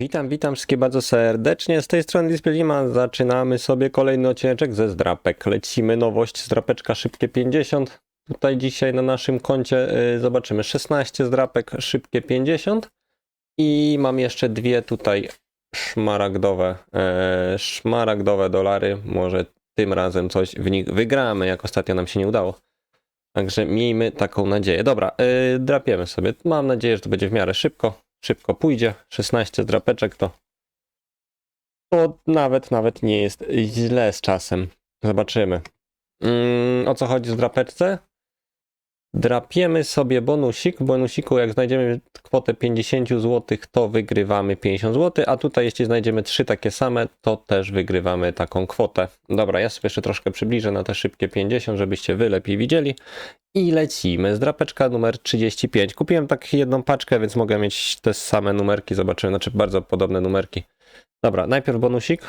Witam, witam wszystkie bardzo serdecznie. Z tej strony Displaylima zaczynamy sobie kolejny odcinek ze zdrapek. Lecimy nowość, zdrapeczka szybkie 50. Tutaj dzisiaj na naszym koncie y, zobaczymy 16 zdrapek, szybkie 50. I mam jeszcze dwie tutaj szmaragdowe, e, szmaragdowe dolary. Może tym razem coś w nich wygramy, jak ostatnio nam się nie udało. Także miejmy taką nadzieję. Dobra, y, drapiemy sobie. Mam nadzieję, że to będzie w miarę szybko. Szybko pójdzie. 16 drapeczek to, to nawet, nawet nie jest źle z czasem. Zobaczymy. Mm, o co chodzi w drapeczce? Drapiemy sobie bonusik. W bonusiku jak znajdziemy kwotę 50 zł, to wygrywamy 50 zł, a tutaj jeśli znajdziemy trzy takie same, to też wygrywamy taką kwotę. Dobra, ja sobie jeszcze troszkę przybliżę na te szybkie 50, żebyście wy lepiej widzieli. I lecimy z drapeczka numer 35. Kupiłem tak jedną paczkę, więc mogę mieć te same numerki, zobaczymy, znaczy bardzo podobne numerki. Dobra, najpierw bonusik.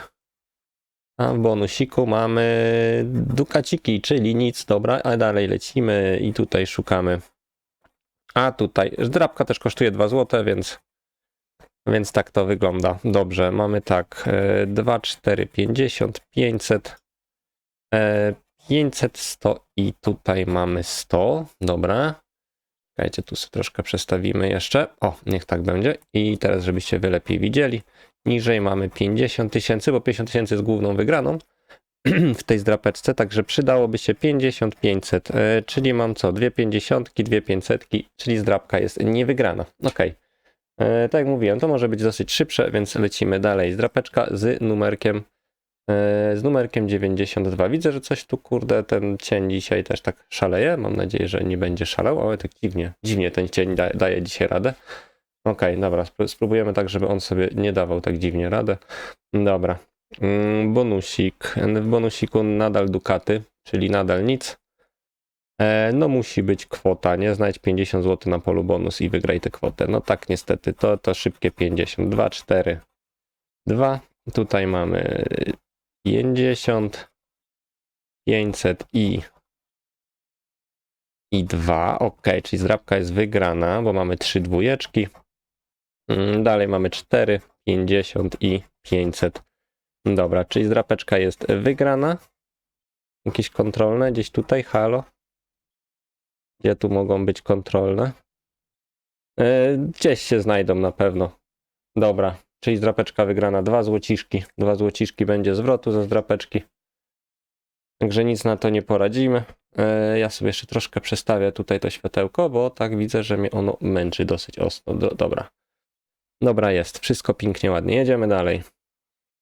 A w bonusiku mamy dukaciki, czyli nic, dobra, a dalej lecimy i tutaj szukamy. A tutaj, drapka też kosztuje 2 zł, więc, więc tak to wygląda. Dobrze, mamy tak, e, 2, 4, 50, 500, e, 500, 100 i tutaj mamy 100, dobra. Czekajcie, tu sobie troszkę przestawimy jeszcze. O, niech tak będzie. I teraz, żebyście wy lepiej widzieli. Niżej mamy 50 tysięcy, bo 50 tysięcy jest główną wygraną w tej zdrapeczce, także przydałoby się 50, 500, e, czyli mam co? Dwie 50, dwie 500, czyli zdrapka jest niewygrana. Ok. E, tak jak mówiłem, to może być dosyć szybsze, więc lecimy dalej. Zdrapeczka z numerkiem e, z numerkiem 92. Widzę, że coś tu, kurde, ten cień dzisiaj też tak szaleje. Mam nadzieję, że nie będzie szalał, ale tak dziwnie, dziwnie ten cień da, daje dzisiaj radę. Okej, dobra, spró- spróbujemy tak, żeby on sobie nie dawał tak dziwnie radę. Dobra. Mm, Bonusik. W bonusiku nadal dukaty, czyli nadal nic. E, no musi być kwota, nie? Znajdź 50 zł na polu bonus i wygraj tę kwotę. No tak niestety, to, to szybkie 50. 2, 4, 2. Tutaj mamy 50, 500 i i 2. Ok, czyli zdrabka jest wygrana, bo mamy trzy dwójeczki. Mm, Dalej mamy 4, 50 i 500. Dobra, czyli zdrapeczka jest wygrana. Jakieś kontrolne gdzieś tutaj, halo? Gdzie tu mogą być kontrolne? E, Gdzieś się znajdą na pewno. Dobra, czyli zdrapeczka wygrana. Dwa złociszki. Dwa złociszki będzie zwrotu ze zdrapeczki. Także nic na to nie poradzimy. E, Ja sobie jeszcze troszkę przestawię tutaj to światełko, bo tak widzę, że mnie ono męczy dosyć ostro. Do, dobra. Dobra jest, wszystko pięknie, ładnie. Jedziemy dalej.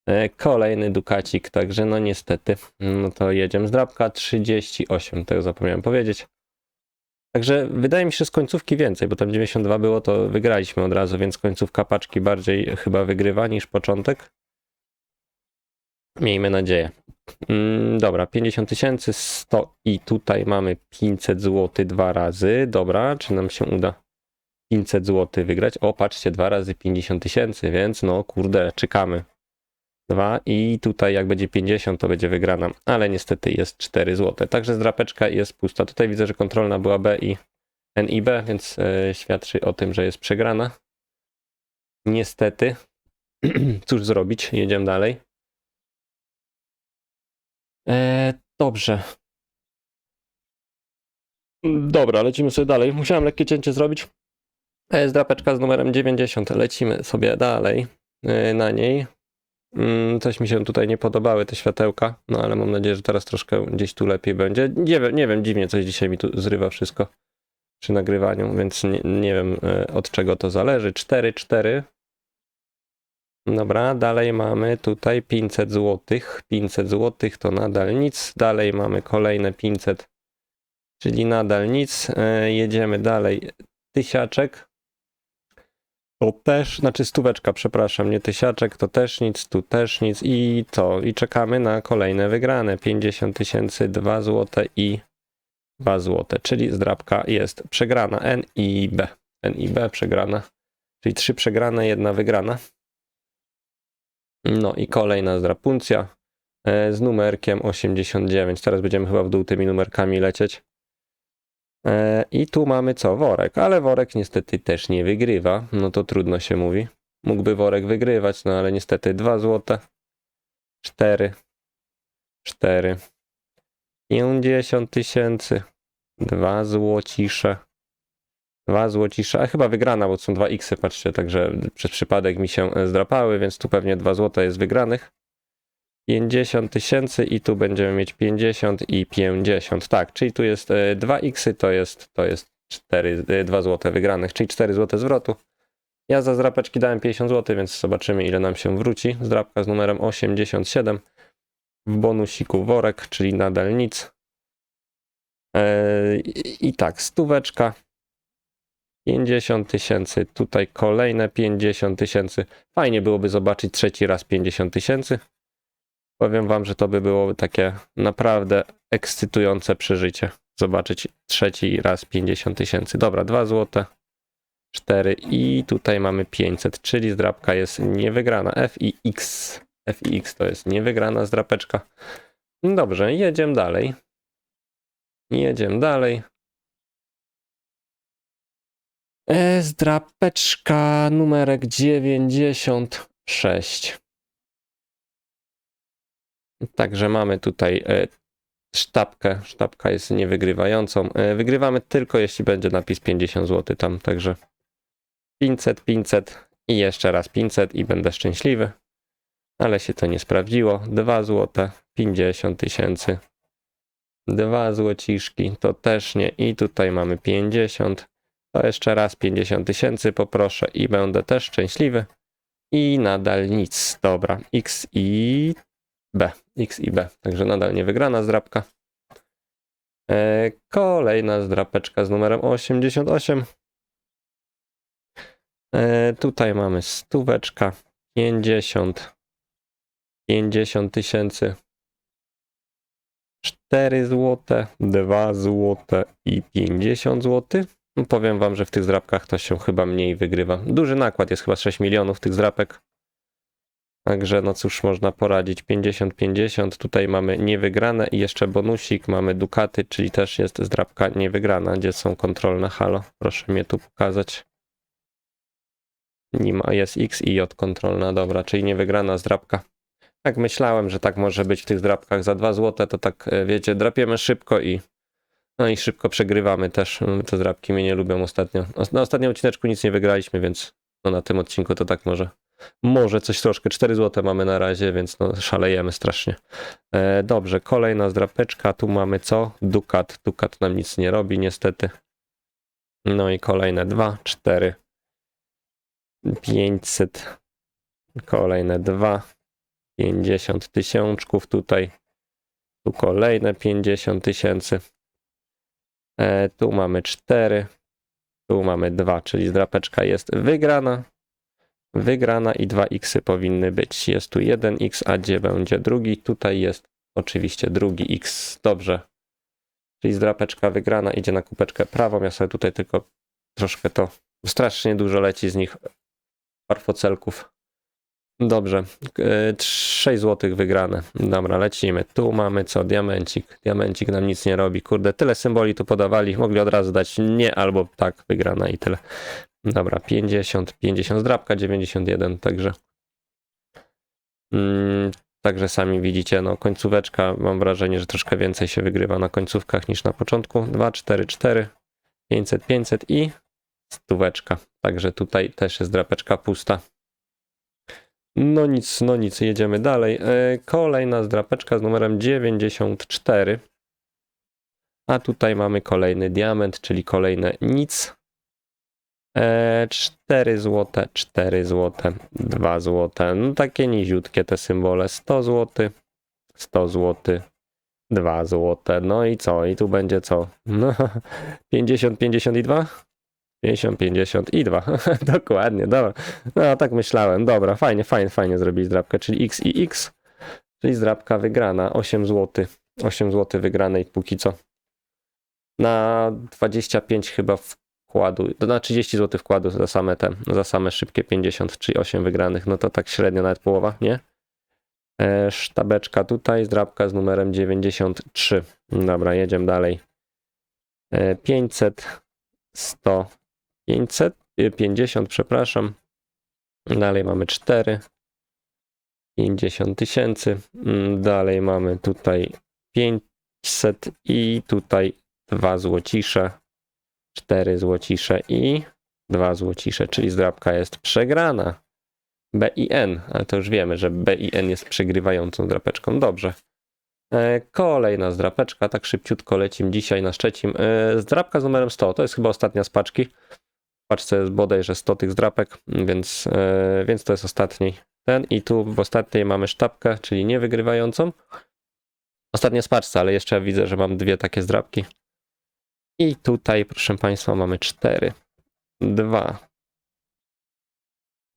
E, Kolejny dukacik, także no niestety, no to jedziemy z drapka 38, tego zapomniałem powiedzieć. Także wydaje mi się, że z końcówki więcej, bo tam 92 było, to wygraliśmy od razu, więc końcówka paczki bardziej chyba wygrywa niż początek. Miejmy nadzieję. Mm, dobra, 50 tysięcy, 100 i tutaj mamy 500 zł dwa razy. Dobra, czy nam się uda 500 zł wygrać? O, patrzcie, dwa razy 50 tysięcy, więc no kurde, czekamy. Dwa i tutaj jak będzie 50, to będzie wygrana, ale niestety jest 4 zł. Także zdrapeczka jest pusta. Tutaj widzę, że kontrolna była B i N i B, więc e, świadczy o tym, że jest przegrana. Niestety. Cóż zrobić? Jedziemy dalej. E, dobrze. Dobra, lecimy sobie dalej. Musiałem lekkie cięcie zrobić. E, Jest drapeczka z numerem 90. Lecimy sobie dalej e, na niej. Mm, Coś mi się tutaj nie podobały te światełka, no ale mam nadzieję, że teraz troszkę gdzieś tu lepiej będzie. Nie wiem, nie wiem dziwnie coś dzisiaj mi tu zrywa wszystko przy nagrywaniu, więc nie, nie wiem e, od czego to zależy. 4, 4. Dobra, dalej mamy tutaj 500 zł. 500 zł to nadal nic. Dalej mamy kolejne 500, czyli nadal nic. Jedziemy dalej. Tysiaczek. To też, znaczy stóweczka, przepraszam, nie tysiaczek, to też nic, tu też nic i co? I czekamy na kolejne wygrane. 50 tysięcy, 2 zł i 2 zł, czyli zdrabka jest przegrana. N i B. N i B przegrana. Czyli trzy przegrane, jedna wygrana. No i kolejna zdrapuncja e, z numerkiem 89. Teraz będziemy chyba w dół tymi numerkami lecieć. E, I tu mamy co? Worek, ale worek niestety też nie wygrywa. No to trudno się mówi. mógłby worek wygrywać, no ale niestety 2 złote. 4. 4. 50 tysięcy. 2 złocisze. 2 złocisze, a chyba wygrana, bo to są 2 x, patrzcie, także przez przypadek mi się e, zdrapały, więc tu pewnie 2 złote jest wygranych. 50 tysięcy i tu będziemy mieć 50 i 50. Tak, czyli tu jest 2 x, to jest, to jest 4, 2 złote wygranych, czyli 4 złote zwrotu. Ja za zdrapeczki dałem 50 zł, więc zobaczymy ile nam się wróci. Zdrapka z numerem 87. W bonusiku worek, czyli nadal nic. Eee, I tak, stóweczka. 50 tysięcy, tutaj kolejne 50 tysięcy. Fajnie byłoby zobaczyć trzeci raz 50 tysięcy. Powiem wam, że to by było takie naprawdę ekscytujące przeżycie. Zobaczyć trzeci raz 50 tysięcy. Dobra, 2 złote. 4 i tutaj mamy 500, czyli zdrapka jest niewygrana. F i X. F i X to jest niewygrana zdrapeczka. Dobrze, jedziemy dalej. Jedziemy dalej. E, Zdrapeczka numerek 96. Także mamy tutaj e, sztabkę. Sztabka jest niewygrywającą. E, Wygrywamy tylko jeśli będzie napis 50 zł tam, także 500, 500 i jeszcze raz 500 i będę szczęśliwy. Ale się to nie sprawdziło. 2 zł, 50 tysięcy. 2 złociszki, to też nie. I tutaj mamy 50. To jeszcze raz 50 tysięcy poproszę i będę też szczęśliwy. I nadal nic. Dobra, X i B. X i B. Także nadal nie wygrana zdrapka. E, kolejna zdrapeczka z numerem 88. E, tutaj mamy stóweczka, 50, 50 tysięcy, 4 złote, 2 złote i 50 zł. No, powiem wam, że w tych zdrapkach to się chyba mniej wygrywa. Duży nakład jest chyba 6 milionów tych zdrapek. Także no cóż, można poradzić 50-50. Tutaj mamy niewygrane i jeszcze bonusik. Mamy dukaty, czyli też jest zdrapka niewygrana. Gdzie są kontrolne halo? Proszę mnie tu pokazać. Nie ma, jest X i J kontrolna, dobra, czyli niewygrana zdrapka. Tak myślałem, że tak może być w tych zdrapkach za 2 złote, to tak e, wiecie, drapiemy szybko i no i szybko przegrywamy też. Te zdrapki mnie nie lubią ostatnio. Na ostatnim odcineczku nic nie wygraliśmy, więc no na tym odcinku to tak może. Może coś troszkę. 4 złote mamy na razie, więc no szalejemy strasznie. E, dobrze, kolejna zdrapeczka. Tu mamy co? Dukat. Dukat nam nic nie robi niestety. No i kolejne 2, 4, 500, kolejne 2, 50 tysiączków tutaj, tu kolejne 50 tysięcy, e, tu mamy 4, tu mamy 2, czyli zdrapeczka jest wygrana, wygrana i 2 x powinny być. Jest tu 1x, a gdzie będzie drugi? Tutaj jest oczywiście drugi x, dobrze. Czyli zdrapeczka wygrana idzie na kupeczkę prawą, ja sobie tutaj tylko troszkę to, strasznie dużo leci z nich parfocelków. Dobrze, 6 zł wygrane. Dobra, lecimy. Tu mamy co? Diamencik. Diamencik nam nic nie robi. Kurde, tyle symboli tu podawali. Mogli od razu dać nie albo tak, wygrana i tyle. Dobra, 50, 50 zdrabka, 91, także. Mm, także sami widzicie, no końcóweczka, mam wrażenie, że troszkę więcej się wygrywa na końcówkach niż na początku. 2, 4, 4, 500, 500 i stóweczka. Także tutaj też jest drapeczka pusta. No nic, no nic, jedziemy dalej. E, Kolejna zdrapeczka z numerem 94. A tutaj mamy kolejny diament, czyli kolejne nic. E, 4 złote, 4 złote, 2 złote. No takie niziutkie te symbole. 100 zł, 100 zł, 2 złote. No i co? I tu będzie co? No, 50, 52? 50, 50 i 2. Dokładnie, dobra. No tak myślałem. Dobra, fajnie, fajnie, fajnie zrobić zdrabkę, czyli X i X, czyli zdrabka wygrana. 8 zł. 8 zł wygranej póki co. Na 25 chyba wkładu, na 30 zł wkładu za same te, za same szybkie 50, czyli 8 wygranych, no to tak średnio nawet połowa, nie? E, sztabeczka tutaj, zdrabka z numerem 93. Dobra, jedziemy dalej. E, 500, 100, 500, 50, przepraszam. Dalej mamy 4. 50 tysięcy. Mm, Dalej mamy tutaj 500 i tutaj 2 złocisze. 4 złocisze i 2 złocisze, czyli zdrabka jest przegrana. B i N, ale to już wiemy, że B i N jest przegrywającą drapeczką. Dobrze. E, Kolejna zdrapeczka, tak szybciutko lecimy dzisiaj na Szczecin. E, Zdrapka z numerem 100, to jest chyba ostatnia z paczki. W paczce jest bodajże 100 tych zdrapek, więc, e, więc to jest ostatni ten. I tu w ostatniej mamy sztabkę, czyli niewygrywającą. Ostatnia z paczce, ale jeszcze widzę, że mam dwie takie zdrapki. I tutaj, proszę Państwa, mamy 4, 2,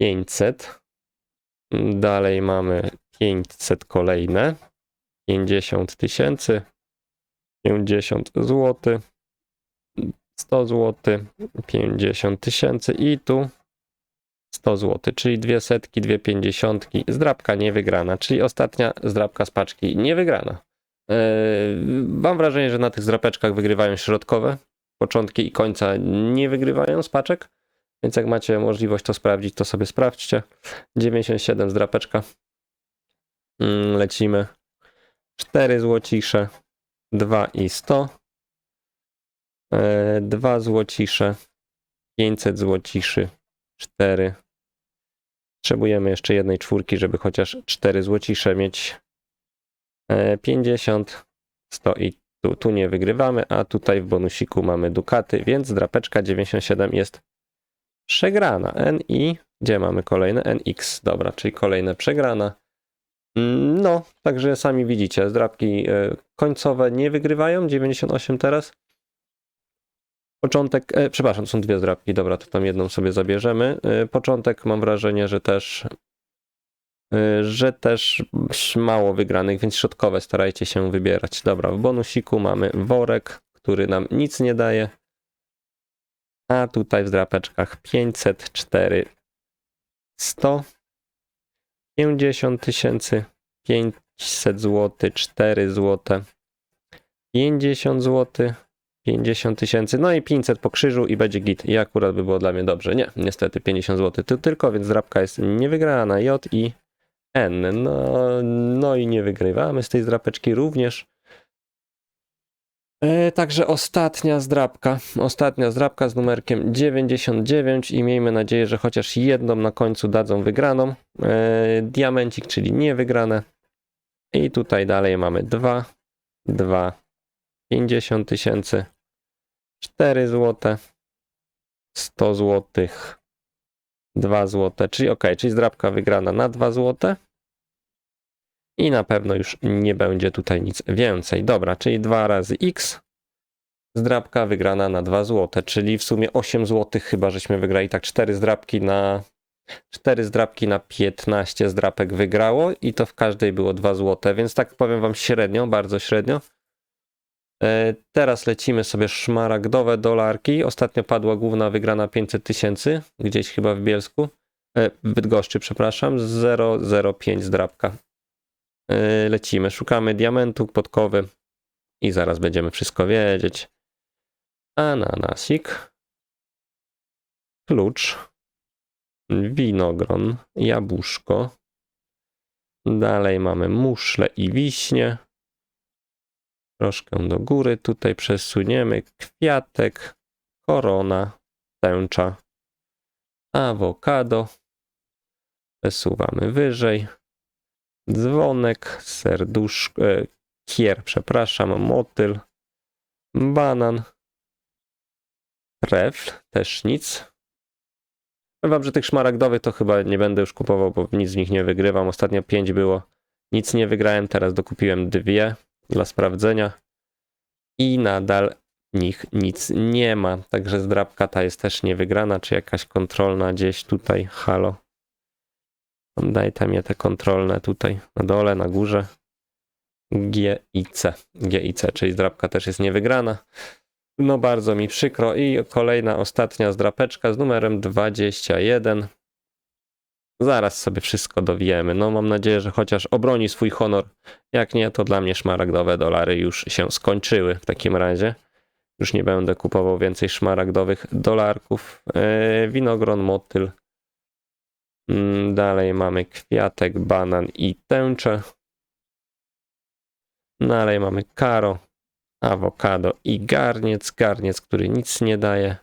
500. Dalej mamy 500 kolejne. 50 tysięcy, 50 zł, 100 zł, 50 tysięcy i tu 100 zł, czyli dwie setki, dwie pięćdziesiątki, zdrabka niewygrana, czyli ostatnia zdrabka z paczki niewygrana. Yy, Mam wrażenie, że na tych zdrapeczkach wygrywają środkowe, początki i końca nie wygrywają z paczek, więc jak macie możliwość to sprawdzić, to sobie sprawdźcie. 97 zdrapeczka. Mm, Lecimy. 4 złocisze, 2 i 100, 2 złocisze, 500 złociszy, 4. Potrzebujemy jeszcze jednej czwórki, żeby chociaż 4 złocisze mieć. E, 50, 100 i tu, tu nie wygrywamy, a tutaj w bonusiku mamy dukaty, więc drapeczka 97 jest przegrana. N i gdzie mamy kolejne? NX, dobra, czyli kolejne przegrana. Mm, No, także sami widzicie, zdrabki e, końcowe nie wygrywają, 98 teraz. Początek, e, przepraszam, są dwie zdrabki, dobra, to tam jedną sobie zabierzemy. E, Początek mam wrażenie, że też e, że też mało wygranych, więc środkowe starajcie się wybierać. Dobra, w bonusiku mamy worek, który nam nic nie daje. A tutaj w zdrapeczkach 500, 4, 100. 50 tysięcy, 500 zł, 4 zł, 50 zł, 50 tysięcy, no i 500 po krzyżu i będzie git. I akurat by było dla mnie dobrze. Nie, niestety 50 zł tu tylko, więc drapka jest niewygrana. J i N. No, no i nie wygrywamy z tej zdrapeczki również. E, Także ostatnia zdrabka, ostatnia zdrabka z numerkiem 99 i miejmy nadzieję, że chociaż jedną na końcu dadzą wygraną. E, Diamencik, czyli niewygrane. I tutaj dalej mamy 2, 2, 50 tysięcy, 4 zł, 100 zł, 2 zł, czyli ok, czyli zdrabka wygrana na 2 zł. I na pewno już nie będzie tutaj nic więcej. Dobra, czyli 2 razy x. Zdrabka wygrana na 2 zł, czyli w sumie 8 zł chyba żeśmy wygrali. Tak 4 zdrabki na 4 zdrabki na 15 zdrapek wygrało i to w każdej było 2 zł, więc tak powiem wam średnio, bardzo średnio. E, Teraz lecimy sobie szmaragdowe dolarki. Ostatnio padła główna wygrana 500 tysięcy, gdzieś chyba w Bielsku. E, W Bydgoszczy, przepraszam, 0,05 zdrabka. E, Lecimy, szukamy diamentu, podkowy i zaraz będziemy wszystko wiedzieć. Ananasik, klucz, winogron, jabłuszko. Dalej mamy muszle i wiśnie. Troszkę do góry tutaj przesuniemy kwiatek, korona, tęcza, awokado. Przesuwamy wyżej. Dzwonek, serduszko, e, kier, przepraszam, motyl, banan, trefl, też nic. Powiem wam, że tych szmaragdowych to chyba nie będę już kupował, bo nic z nich nie wygrywam. Ostatnio pięć było. Nic nie wygrałem, teraz dokupiłem dwie dla sprawdzenia. I nadal nich nic nie ma. Także zdrabka ta jest też niewygrana, czy jakaś kontrolna gdzieś tutaj. Halo. Daj tam je te kontrolne tutaj na dole, na górze. G i C. G i C, czyli zdrabka też jest niewygrana. No bardzo mi przykro. I kolejna, ostatnia zdrapeczka z numerem 21. Zaraz sobie wszystko dowiemy. No mam nadzieję, że chociaż obroni swój honor. Jak nie, to dla mnie szmaragdowe dolary już się skończyły w takim razie. Już nie będę kupował więcej szmaragdowych dolarków. Eee, winogron, motyl, Mm, Dalej mamy kwiatek, banan i tęczę. Dalej mamy karo, awokado i garniec. Garniec, który nic nie daje.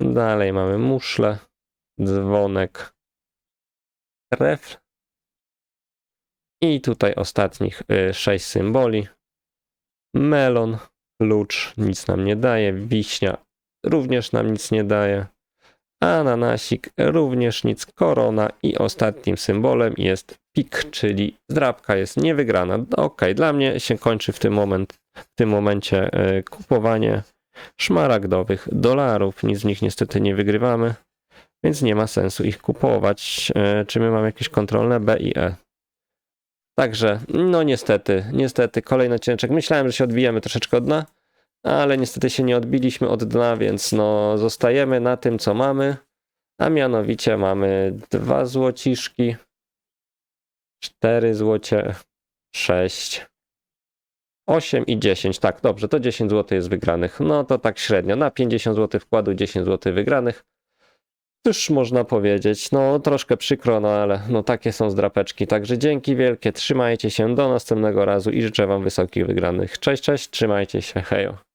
Dalej mamy muszle, dzwonek, refl. I tutaj ostatnich y, sześć symboli. Melon, lucz nic nam nie daje, wiśnia również nam nic nie daje. Ananasik również nic, korona i ostatnim symbolem jest pik, czyli zdrabka jest niewygrana. Ok, dla mnie się kończy w tym, moment, w tym momencie e, kupowanie szmaragdowych dolarów. Nic z nich niestety nie wygrywamy, więc nie ma sensu ich kupować. E, Czy my mamy jakieś kontrolne B i E? Także, no niestety, niestety, kolejny odcinek. Myślałem, że się odbijemy troszeczkę od dna, ale niestety się nie odbiliśmy od dna, więc no zostajemy na tym, co mamy. A mianowicie mamy dwa złociszki, cztery złocie, sześć, osiem i 10. Tak, dobrze, to 10 zł jest wygranych. No to tak średnio. Na 50 zł wkładu 10 zł wygranych. Cóż można powiedzieć, no troszkę przykro, no ale no takie są zdrapeczki. Także dzięki wielkie, trzymajcie się do następnego razu i życzę wam wysokich wygranych. Cześć, cześć, trzymajcie się, hejo.